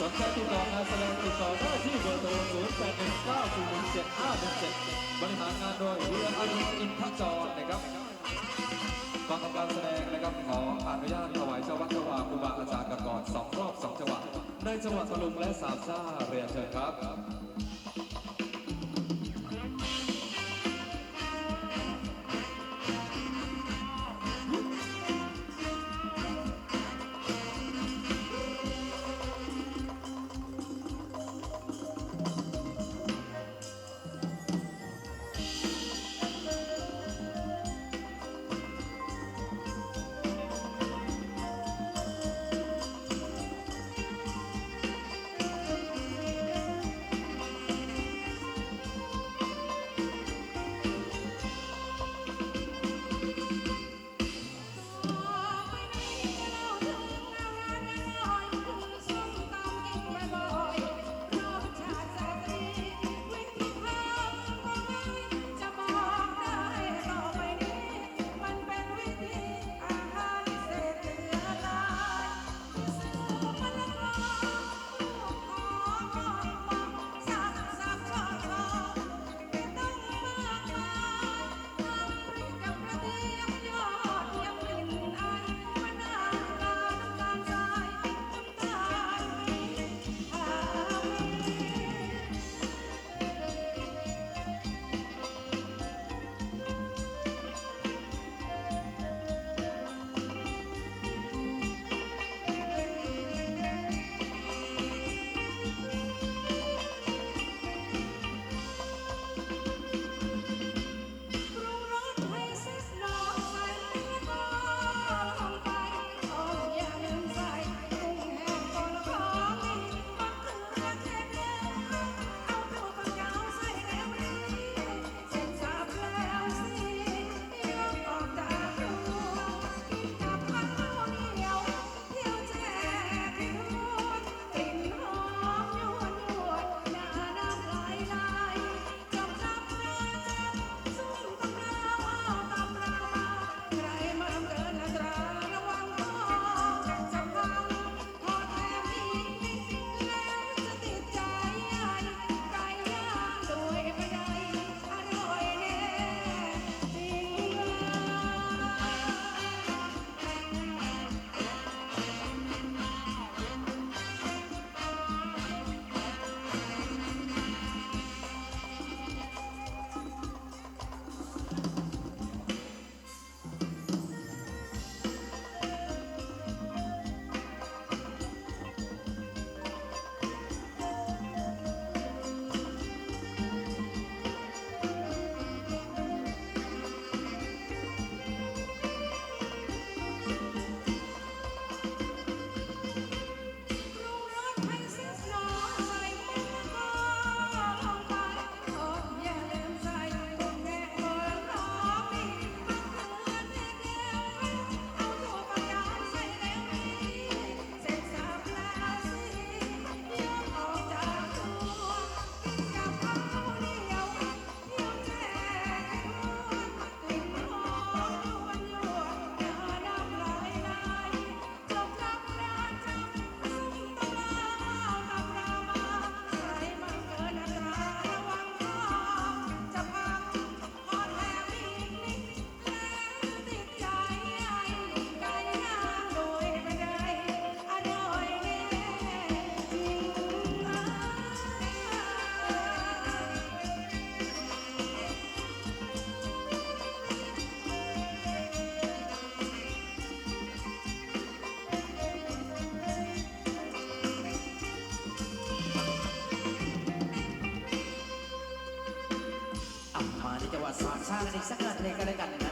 สนใจติดต่องานแสดงติดต่อได้ที่เบอร์โทร0 8 1 9 0 1 7 5 1 7 บริหารงานโดยเรืออนุอินทจรนะครับก่อนทำการแสดงนะครับขออนุญาตถวายเจ้าวัดเจ้าวาครูบาอาจารย์กันก่อนสองรอบสองจังหวะในจังหวัดตะลุงและสามซ่าเรียนเชิญครับ อีกสักงานเพลงกันเลยกัน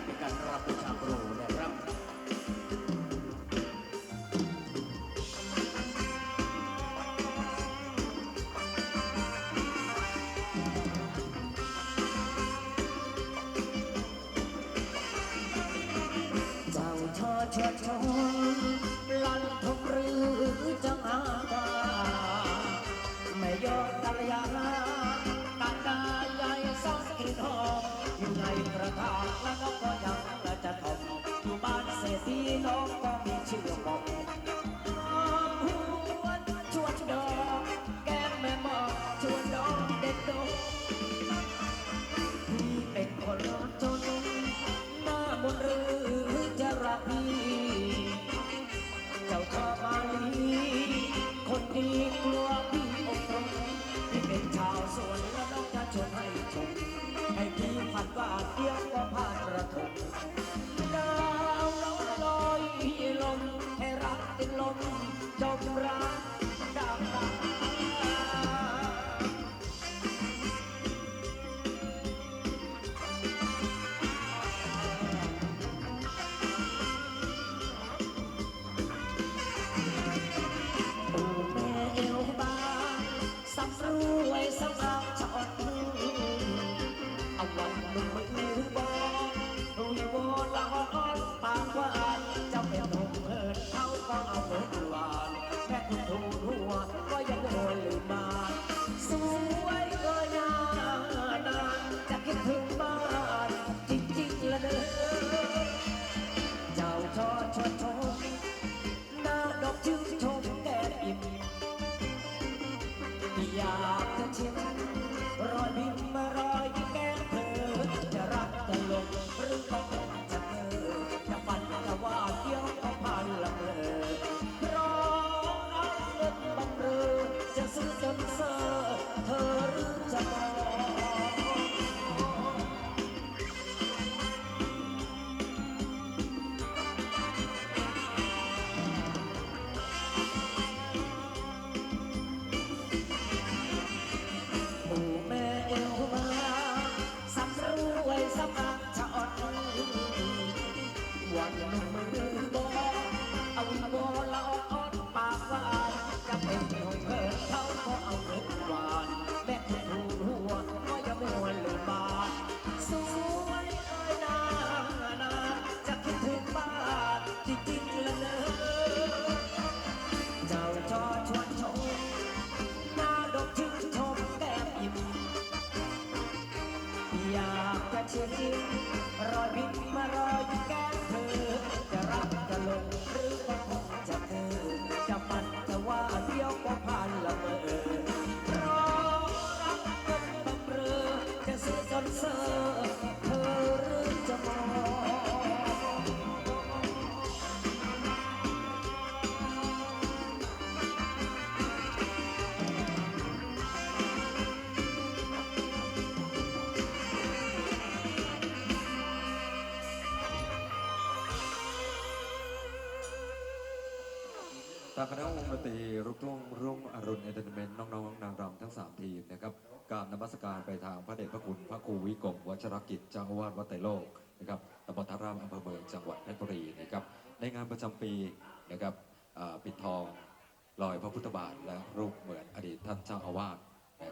จากคณะวงดนตรีรุกลุ่งรุ่งอรุณเอนเตอร์เทนเมนต์น้องๆนางรำทั้ง 3 ทีมนะครับการนมัสการไปทางพระเดชพระคุณพระครูวิกรมวัชรกิจเจ้าอาวาสวัดไตรโลกนะครับตำบลทารามอำเภอเมืองจังหวัดเพชรบุรีนะครับในงานประจำปีนะครับปิดทองลอยพระพุทธบาทและรูปเหมือนอดีตท่านเจ้าอาวาส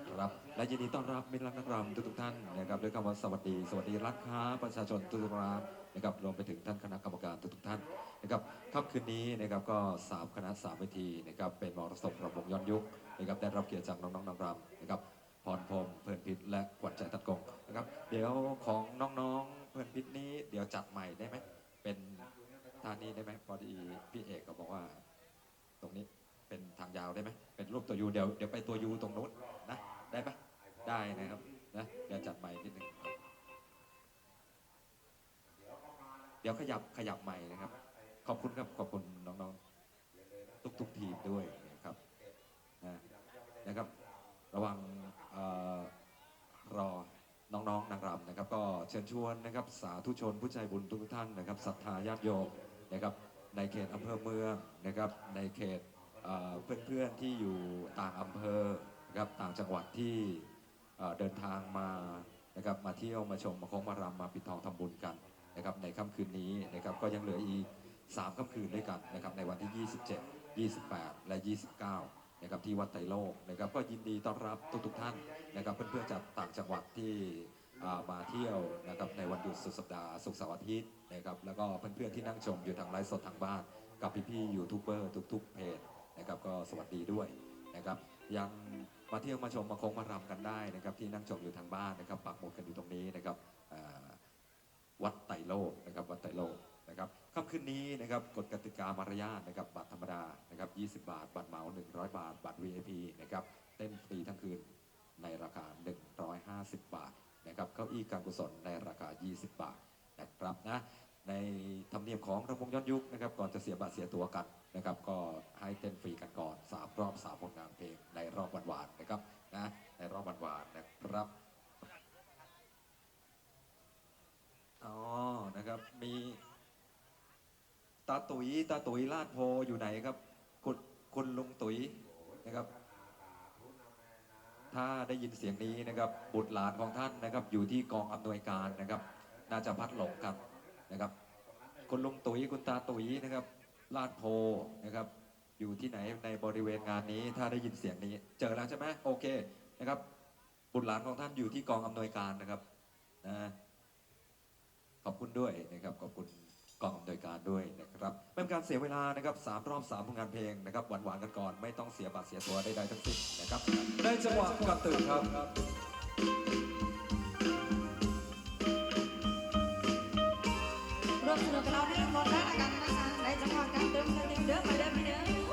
ครับและยินดีต้อนรับมิตรรักนักรำทุกๆท่านนะครับด้วยคำว่าสวัสดี สวัสดีรักค้าประชาชนทุกๆร้านนะครับรวมไปถึงท่านคณะกรรมการทุกๆท่านนะครับค่ำคืนนี้นะครับก็สามคณะสามเวทีนะครับเป็นมรสพระวงย้อนยุคนะครับได้รับเกียรติจากน้องๆนางรำนะครับพรพรมเพลินพิษและขวัญใจตัดกงนะครับเดี๋ยวของน้องๆเพลินพิษนี้ เดี๋ยวจัดใหม่ได้ไหมเป็นท่านี้ได้ไหมพอดีพี่เอกก็บอกว่าตรงนี้ เป็นทางยาวได้ไหมเป็นรูปตัวยูเดี๋ยวเดี๋ยวไปตัวยูตรงนู้นนะได้ไหมได้นะครับนะเดี๋ยวจัดใหม่นิดนึงเดี๋ยวขยับขยับใหม่นะครับ ขอบคุณครับขอบคุณน้องๆ ทุกๆทีมด้วยนะครับนะนะครับ ระวังรอน้องๆนางรำนะครับ ก็เชิญชวนนะครับ สาธุชนผู้ใจบุญทุกท่านนะครับศรัทธาญาติโยมนะครับ ในเขตอำเภอเมืองนะครับ ในเขต เอ่อเพื่อนๆที่อยู่ต่างอำเภอนะครับต่างจังหวัดที่เดินทางมานะครับมาเที่ยวมาชมมาโค้งมารำมาปิดทองทำบุญกันนะครับในค่ำคืนนี้นะครับก็ยังเหลืออีกสามค่ำคืนด้วยกันนะครับในวันที่ 27 28 และ 29นะครับที่วัดไตรโลกนะครับก็ยินดีต้อนรับทุกๆท่านนะครับเพื่อนๆจากต่างจังหวัดที่มาเที่ยวนะครับในวันหยุดสุดสัปดาห์ศุกร์เสาร์อาทิตย์นะครับแล้วก็เพื่อนๆที่นั่งชมอยู่ทางไลฟ์สดทางบ้านกับพี่ๆยูทูบเบอร์ทุกๆเพจ นะครับก็สวัสดีด้วยนะครับยังมาเที่ยวมาชมมาโค้งมารำกันได้นะครับที่นั่งชมอยู่ทางบ้านนะครับปักหมุดกันอยู่ตรงนี้นะครับวัดไตรโลกนะครับวัดไตรโลกนะครับค่ำคืนนี้นะครับกฎกติกามารยาทนะครับบัตรธรรมดานะครับ20 บาท บัตรเหมา 100 บาท บัตร VIP นะครับเต้นฟรีทั้งคืนในราคา 150 บาทนะครับเก้าอี้การกุศลในราคา 20 บาทนะครับนะในธรรมเนียมของระวงย้อนยุคนะครับก่อนจะเสียบัตรเสียตัวกัน นะครับก็ให้เต้นฟรีกันก่อนสามรอบสามผลงานเพลงในรอบวันวานๆนะครับนะในรอบวันวานๆนะครับอ๋อนะครับมีตาตุ๋ยตาตุ๋ยลาดโพอยู่ไหนครับ คุณคุณลุงตุ๋ยนะครับ ถ้าได้ยินเสียงนี้นะครับบุตรหลานของท่านนะครับ อยู่ที่กองอำนวยการนะครับ น่าจะพัดหลงกันนะครับคุณลุงตุ๋ยคุณตาตุ๋ยนะครับ ลาดโพนะครับ อยู่ที่ไหนในบริเวณงานนี้ ถ้าได้ยินเสียงนี้ เจอแล้วใช่ไหมโอเคนะครับ บุตรหลานของท่านอยู่ที่กองอำนวยการนะครับนะขอบคุณด้วยนะครับขอบคุณกองอำนวยการด้วยนะครับไม่เป็นการเสียเวลานะครับสามรอบสามผลงานเพลงนะครับหวานๆกันก่อน ไม่ต้องเสียบัตรเสียตัวใดๆทั้งสิ้นนะครับในจังหวะกระตือครับ วมสนุกกับเราที่รถและอาการนะคะในจังหวะการเติมเติมเดิมมาเดิมมาเดิม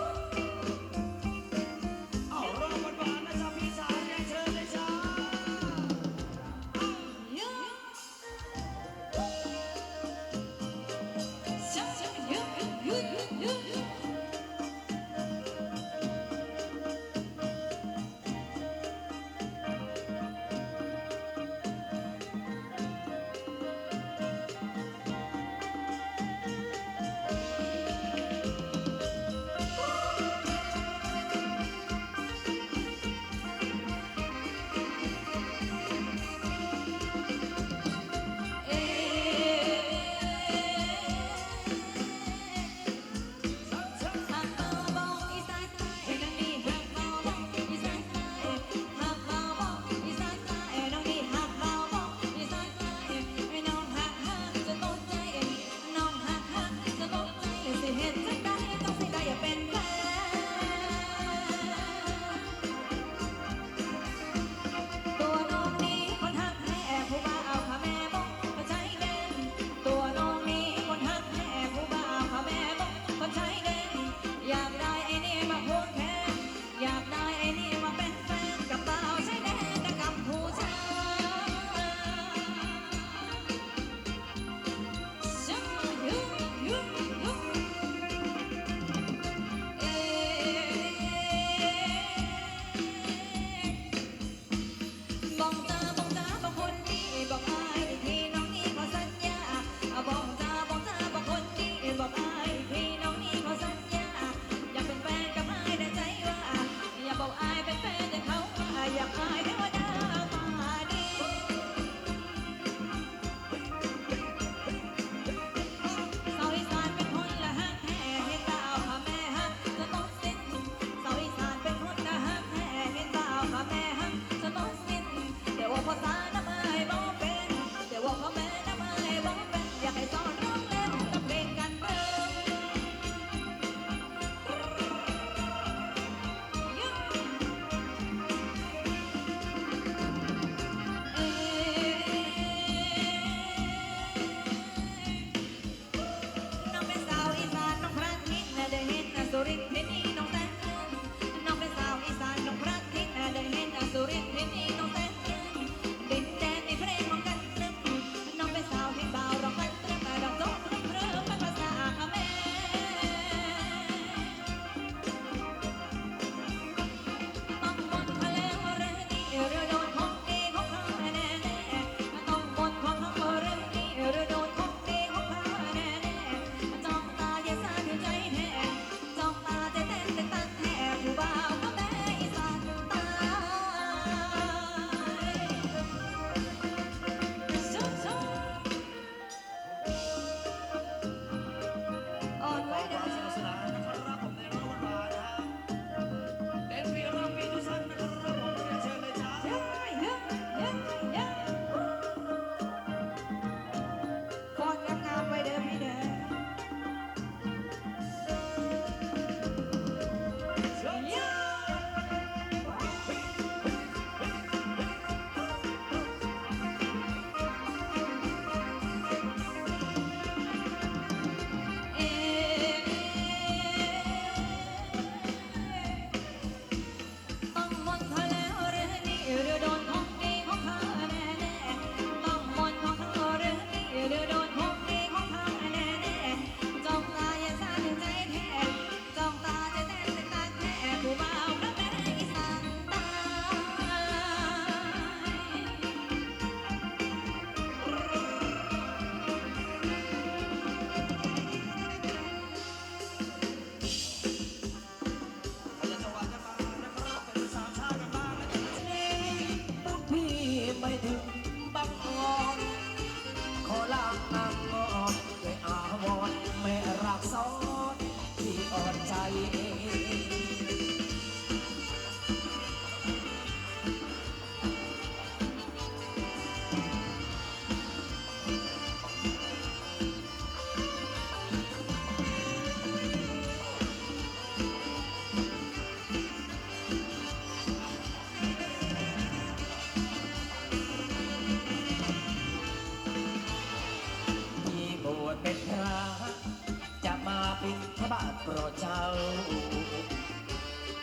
บาปโปรดเจ้า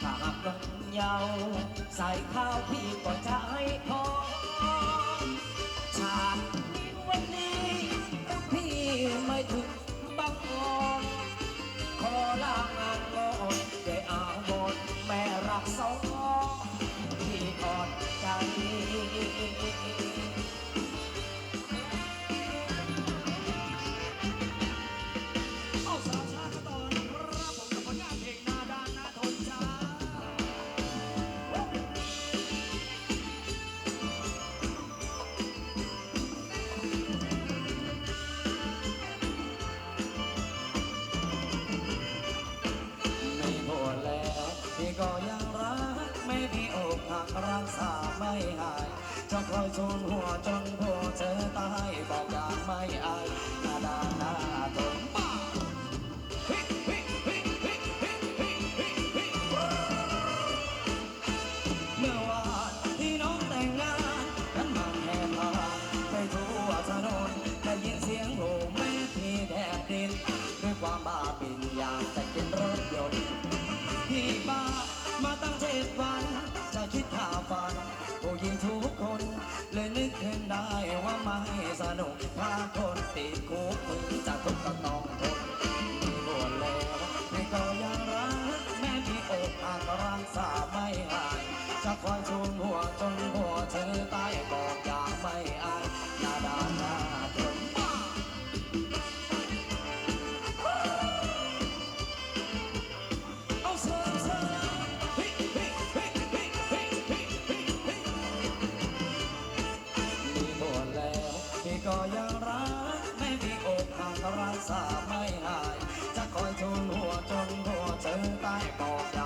หากลงเยาใส่ข้าวพี่ก็จะให้พอ ไม่หายจะคอยชนหัวจนผัวเธอตายบอกอย่างไม่อายหน้าด้านหน้าทนเมื่อวานที่น้องแต่งงานกันมาแห่พาไปทั่วถนนได้ยินเสียงโหแม่พี่แทบดินด้วยความบ้าปินอยากจะกินรถยนต์พี่บ้ามาตั้งเจ็ดวันจะคิดข่าวฝัน ผู้หญิงทุกคน เลยนึกขึ้นได้ว่าไม่สนุกพาคนติดคุกมึงจะทุกข์ก็ต้องทน สาไม่หาย จะคอยทูลหัวจนหัวเจอใต้บอกอย่า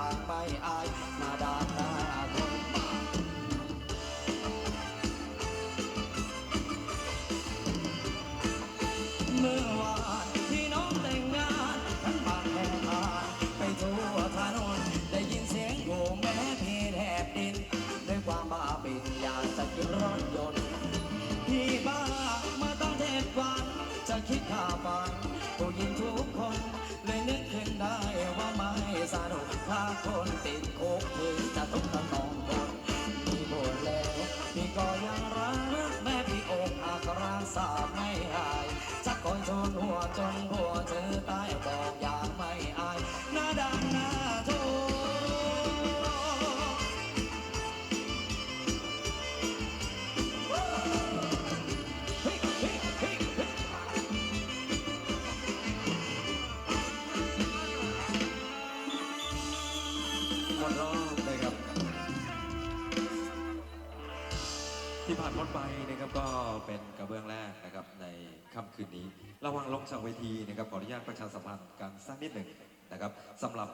ระหว่างลงจากเวทีนะครับขออนุญาตประชาสัมพันธ์กันสักนิดหนึ่งนะครับสำหรับ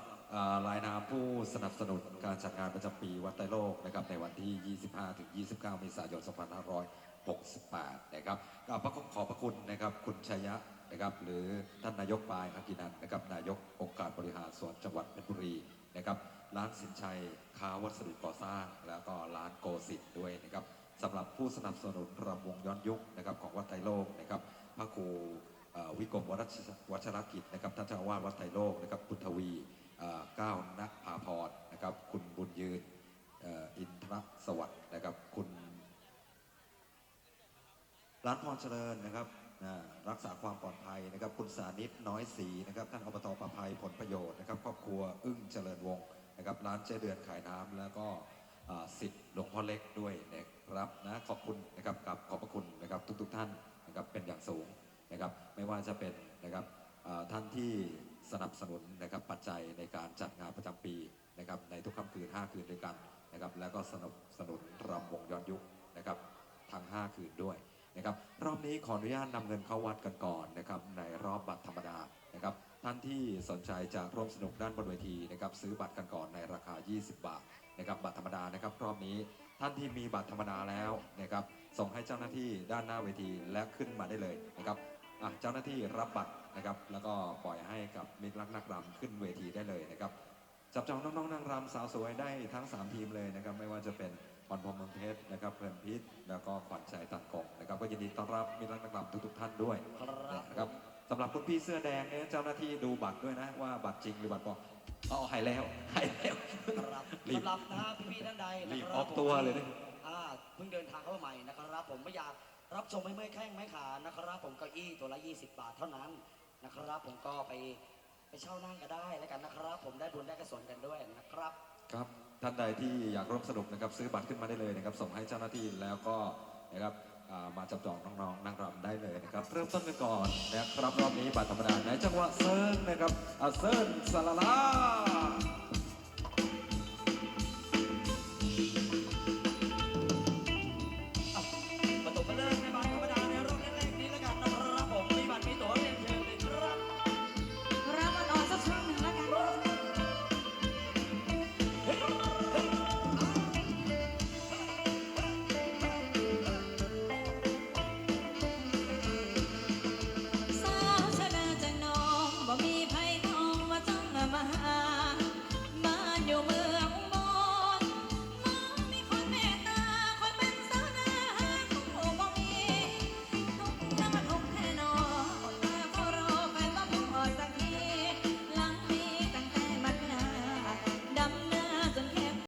รายนามผู้สนับสนุนการจัดงานประจำปีวัดไตรโลกนะครับในวันที่ 25ถึง29 เมษายน 2568 นะครับก็ขอขอบพระคุณนะครับคุณชัยยะนะครับหรือท่านนายกปลายอากินันนะครับนายกองค์การบริหารส่วนจังหวัดเพชรบุรีนะครับร้านสินชัยค้าวัสดุก่อสร้าง แล้วก็ร้านโกสิทธ์ด้วยนะครับสำหรับผู้สนับสนุนรำวงย้อนยุคนะครับของวัดไตรโลกนะครับพระครู วิกรมวรชวัชรกิจนะครับท่านเจ้าอาวาสวัดไตรโลกนะครับคุณทวีเก้าวณภาพรนะครับ คุณบุญยืนอินทรสวัสดิ์นะครับ คุณร้านพรเจริญนะครับรักษาความปลอดภัยนะครับ คุณสานิตน้อยศรีนะครับท่านอบตประภัยผลประโยชน์นะครับ ครอบครัวอึ้งเจริญวงศ์นะครับร้านเจเดือนขายน้ำแล้วก็สิทธิ์หลวงพ่อเล็กด้วยนะครับนะขอบคุณนะครับกับขอบพระคุณนะครับทุก ๆ ท่านนะครับเป็นอย่างสูง นะครับไม่ว่าจะเป็นนะครับท่านที่สนับสนุนนะครับปัจจัยในการจัดงานประจำปีนะครับในทุกค่ำคืน 5 คืนด้วยกันนะครับแล้วก็สนับสนุนรำวงย้อนยุคนะครับทั้ง 5 คืนด้วยนะครับรอบนี้ขออนุญาตนำเงินเข้าวัดกันก่อนนะครับในรอบบัตรธรรมดานะครับท่านที่สนใจจะร่วมสนุกด้านบนเวทีนะครับซื้อบัตรกันก่อนในราคา 20 บาทนะครับบัตรธรรมดานะครับรอบนี้ท่านที่มีบัตรธรรมดาแล้วนะครับส่งให้เจ้าหน้าที่ด้านหน้าเวทีและขึ้นมาได้เลยนะครับ อะเจ้าหน้าที่รับบัตรนะครับ แล้วก็ปล่อยให้กับมิตรรักนักรำขึ้นเวทีได้เลยนะครับ จับจองน้องๆนางรำสาวสวยได้ทั้ง 3 ทีมเลยนะครับ ไม่ว่าจะเป็นพรพรหมเมืองเพชรนะครับเพลินพิษแล้วก็ขวัญใจตัดกงนะครับ ก็ยินดีต้อนรับมิตรรักนักรำทุกๆท่านด้วยนะครับสำหรับคุณพี่เสื้อแดงเนี่ยเจ้าหน้าที่ดูบัตรด้วยนะว่าบัตรจริงหรือบัตรปลอมอ๋อหายแล้วหายแล้วครับรีบสำหรับนะฮะพี่ๆท่านใดนะรีบครับออกตัวเลยนะ อ่าเพิ่งเดินทางเข้ามาใหม่นะครับผมไม่อยาก รับชมไม่เมื่อยแข้งไม่ขานะครับผมเก้าอี้ตัวละ 20 บาทเท่านั้นนะครับผมก็ไปไปเช่านั่งก็ได้แล้วกันนะครับ ผมได้บุญได้กระสนกันด้วยนะครับ ครับ ท่านใดที่อยากร่วมสนุกนะครับซื้อบัตรขึ้นมาได้เลยนะครับ ส่งให้เจ้าหน้าที่แล้วก็นะครับอ่ามาจับจองน้องๆนั่งรำได้เลยนะครับ เริ่มต้นกันก่อนนะครับรอบนี้บัตรธรรมดาในจังหวะเซิร์นนะครับอ่าเซิร์นสลาลา